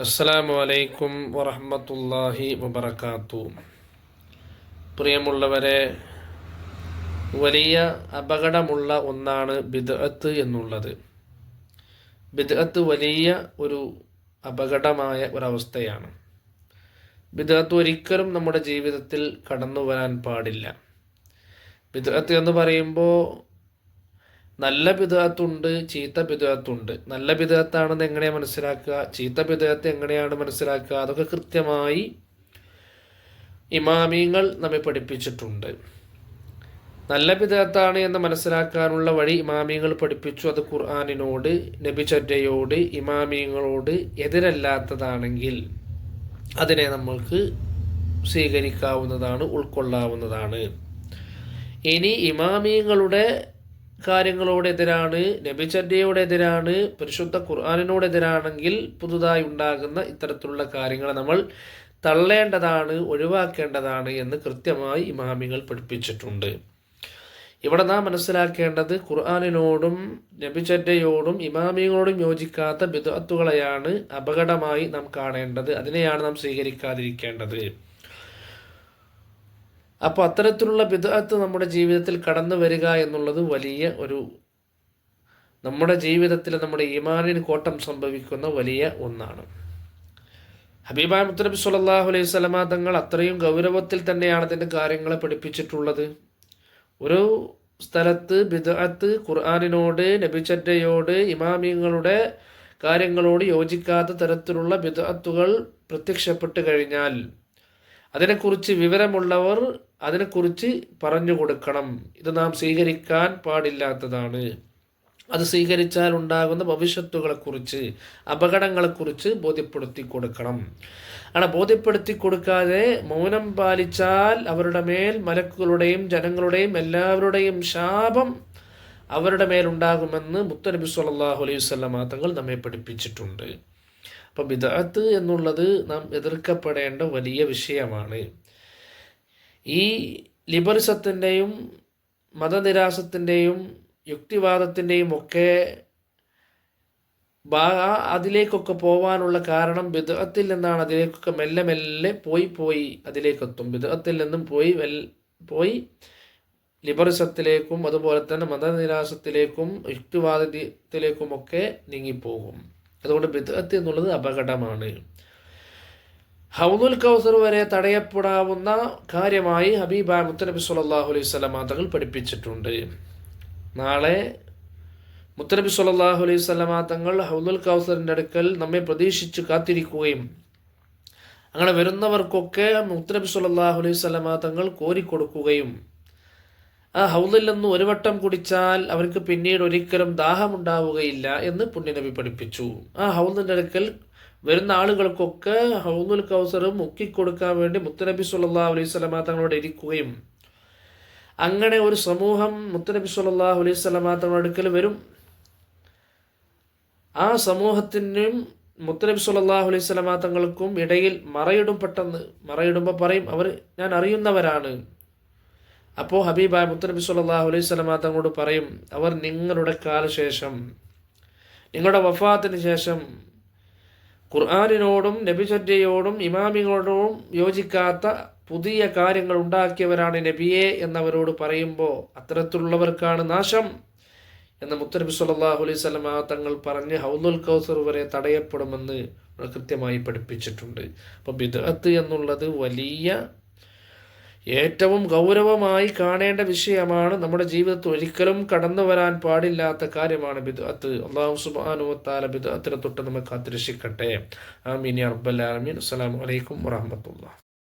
അസ്സാം അലൈക്കും വറഹമത്തല്ലാഹി വബർക്കാത്തു പ്രിയമുള്ളവരെ വലിയ അപകടമുള്ള ഒന്നാണ് ബിദ്അത്ത് എന്നുള്ളത്. ബിദ്അത്ത് വലിയ ഒരു അപകടമായ ഒരവസ്ഥയാണ്. ബിദ്അത്ത് ഒരിക്കലും നമ്മുടെ ജീവിതത്തിൽ കടന്നു വരാൻ പാടില്ല. ബിദ്അത്ത് എന്ന് പറയുമ്പോൾ നല്ല ബിദാത്തുണ്ട് ചീത്ത ബിദാത്തുണ്ട് നല്ല ബിദാത്താണെന്ന് എങ്ങനെയാണ് മനസ്സിലാക്കുക? ചീത്ത ബിദാത്ത് എങ്ങനെയാണ് മനസ്സിലാക്കുക? അതൊക്കെ കൃത്യമായി ഇമാമിങ്ങൾ നമ്മെ പഠിപ്പിച്ചിട്ടുണ്ട്. നല്ല ബിദാത്താണ് എന്ന് മനസ്സിലാക്കാനുള്ള വഴി ഇമാമിങ്ങൾ പഠിപ്പിച്ചു അത് ഖുർആാനിനോട് നബിചര്യയോട് ഇമാമിങ്ങളോട് എതിരല്ലാത്തതാണെങ്കിൽ അതിനെ നമ്മൾക്ക് സ്വീകരിക്കാവുന്നതാണ് ഉൾക്കൊള്ളാവുന്നതാണ്. ഇനി ഇമാമിങ്ങളുടെ കാര്യങ്ങളോടെതിരാണ് നബിചര്യയോടെതിരാണ് പരിശുദ്ധ ഖുർആാനിനോടെതിരാണെങ്കിൽ പുതുതായി ഉണ്ടാകുന്ന ഇത്തരത്തിലുള്ള കാര്യങ്ങളെ നമ്മൾ തള്ളേണ്ടതാണ് ഒഴിവാക്കേണ്ടതാണ് എന്ന് കൃത്യമായി ഇമാമികൾ പഠിപ്പിച്ചിട്ടുണ്ട്. ഇവിടെ നാം മനസ്സിലാക്കേണ്ടത് ഖുർആാനിനോടും നബിചര്യയോടും ഇമാമികളോടും യോജിക്കാത്ത ബിദത്തുകളെയാണ് അപകടമായി നാം കാണേണ്ടത്. അതിനെയാണ് നാം സ്വീകരിക്കാതിരിക്കേണ്ടത്. അപ്പോൾ അത്തരത്തിലുള്ള ബിദഅത്ത് നമ്മുടെ ജീവിതത്തിൽ കടന്നു വരിക എന്നുള്ളത് വലിയ ഒരു നമ്മുടെ ജീവിതത്തിൽ നമ്മുടെ ഈമാനിന് കോട്ടം സംഭവിക്കുന്ന വലിയ ഒന്നാണ്. ഹബീബായ മുത്തനബി സുല്ലാഹു അലൈഹി സ്വലമ തങ്ങൾ അത്രയും ഗൗരവത്തിൽ തന്നെയാണ് അതിന്റെ കാര്യങ്ങളെ പഠിപ്പിച്ചിട്ടുള്ളത്. ഒരു സ്ഥലത്ത് ബിദഅത്ത് ഖുർആാനിനോട് നബിചര്യയോട് ഇമാമിയങ്ങളുടെ കാര്യങ്ങളോട് യോജിക്കാത്ത തരത്തിലുള്ള ബിദഅത്തുകൾ പ്രത്യക്ഷപ്പെട്ട് കഴിഞ്ഞാൽ അതിനെക്കുറിച്ച് വിവരമുള്ളവർ അതിനെക്കുറിച്ച് പറഞ്ഞു കൊടുക്കണം. ഇത് നാം സ്വീകരിക്കാൻ പാടില്ലാത്തതാണ്. അത് സ്വീകരിച്ചാൽ ഉണ്ടാകുന്ന ഭവിഷ്യത്തുകളെക്കുറിച്ച് അപകടങ്ങളെക്കുറിച്ച് ബോധ്യപ്പെടുത്തി കൊടുക്കണം. അങ്ങനെ ബോധ്യപ്പെടുത്തി കൊടുക്കാതെ മൗനം പാലിച്ചാൽ അവരുടെ മേൽ മലക്കുകളുടെയും ജനങ്ങളുടെയും എല്ലാവരുടെയും ശാപം അവരുടെ മേലുണ്ടാകുമെന്ന് മുത്തനബി സല്ലാഹു അലൈഹി വല്ല തങ്ങൾ നമ്മെ പഠിപ്പിച്ചിട്ടുണ്ട്. അപ്പം ബിദഅത്ത് എന്നുള്ളത് നാം എതിർക്കപ്പെടേണ്ട വലിയ വിഷയമാണ്. ഈ ലിബറിസത്തിന്റെയും മതനിരാസത്തിന്റെയും യുക്തിവാദത്തിന്റെയും ഒക്കെ അതിലേക്കൊക്കെ പോവാനുള്ള കാരണം വിധത്തിൽ നിന്നാണ്. അതിലേക്കൊക്കെ മെല്ലെ മെല്ലെ പോയി പോയി അതിലേക്കെത്തും. വിധത്തിൽ നിന്നും പോയി പോയി ലിബറിസത്തിലേക്കും അതുപോലെ തന്നെ മതനിരാസത്തിലേക്കും യുക്തിവാദത്തിലേക്കുമൊക്കെ നീങ്ങിപ്പോകും. അതുകൊണ്ട് ബിദ്അത്ത് എന്നുള്ളത് അപകടമാണ്. ഹൗദുൽ കൗസർ വരെ തടയപ്പെടാവുന്ന കാര്യമായി ഹബീബ മുത്തനബി സല്ലാഹു അലൈഹി സ്വലം തങ്ങൾ പഠിപ്പിച്ചിട്ടുണ്ട്. നാളെ മുത്തനബി സല്ലാഹു അലൈഹി സ്വലമ തങ്ങൾ ഹൗദുൽ കൗസറിന്റെ അടുക്കൽ നമ്മെ പ്രതീക്ഷിച്ച് കാത്തിരിക്കുകയും അങ്ങനെ വരുന്നവർക്കൊക്കെ മുത്തനബി സല്ലാഹു അലൈഹി സ്വലമ തങ്ങൾ കോരിക്കൊടുക്കുകയും ആ ഹൗദിൽ നിന്ന് ഒരു വട്ടം കുടിച്ചാൽ അവർക്ക് പിന്നീട് ഒരിക്കലും ദാഹമുണ്ടാവുകയില്ല എന്ന് പുണ്യനബി പഠിപ്പിച്ചു. ആ ഹൗദിന്റെ അടുക്കൽ വരുന്ന ആളുകൾക്കൊക്കെ ഹൗദുൽ കൗസർ മുക്കിക്കൊടുക്കാൻ വേണ്ടി മുത്തനബി സുല്ലാ അലൈഹി സ്വലമാ തങ്ങളോട് ഇരിക്കുകയും അങ്ങനെ ഒരു സമൂഹം മുത്തനബി സുല്ലാ അലൈഹി സ്വലമാ തങ്ങളുടെ അടുക്കൽ വരും. ആ സമൂഹത്തിനും മുത്തനബി സുല്ലാഹു അലൈഹി സ്വലമാ തങ്ങൾക്കും ഇടയിൽ മറയിടും പെട്ടെന്ന് മറയിടുമ്പോൾ പറയും അവർ ഞാൻ അറിയുന്നവരാണ്. അപ്പോൾ ഹബീബായ മുത്തനബി സുല്ലാഹു അലൈഹി സ്വലമ തങ്ങളോട് പറയും അവർ നിങ്ങളുടെ കാലശേഷം നിങ്ങളുടെ വഫാത്തിന് ശേഷം ഖുർആാനിനോടും നബിചര്യയോടും ഇമാമികളോടും യോജിക്കാത്ത പുതിയ കാര്യങ്ങൾ ഉണ്ടാക്കിയവരാണ് നബിയെ എന്നവരോട് പറയുമ്പോൾ അത്തരത്തിലുള്ളവർക്കാണ് നാശം എന്ന് മുത്തനബി സല്ലാഹു അലൈഹി സ്വലമ തങ്ങൾ പറഞ്ഞ് ഹൗദുൽ കൗസർ വരെ തടയപ്പെടുമെന്ന് കൃത്യമായി പഠിപ്പിച്ചിട്ടുണ്ട്. അപ്പോൾ ബിദഅത്ത് എന്നുള്ളത് വലിയ ഏറ്റവും ഗൗരവമായി കാണേണ്ട വിഷയമാണ് നമ്മുടെ ജീവിതത്തിൽ ഒരിക്കലും കടന്നു വരാൻ പാടില്ലാത്ത കാര്യമാണ് ബിദ്അത്ത്. അള്ളാഹു സുബാനുവത്താല ബിദ്അത്തിനെ തൊട്ട് നമുക്ക് കാത്തിരക്ഷിക്കട്ടെ. ആമീൻ അറബല്ലാമീൻ അസ്സാം വലൈക്കും വാഹമത്തുള്ള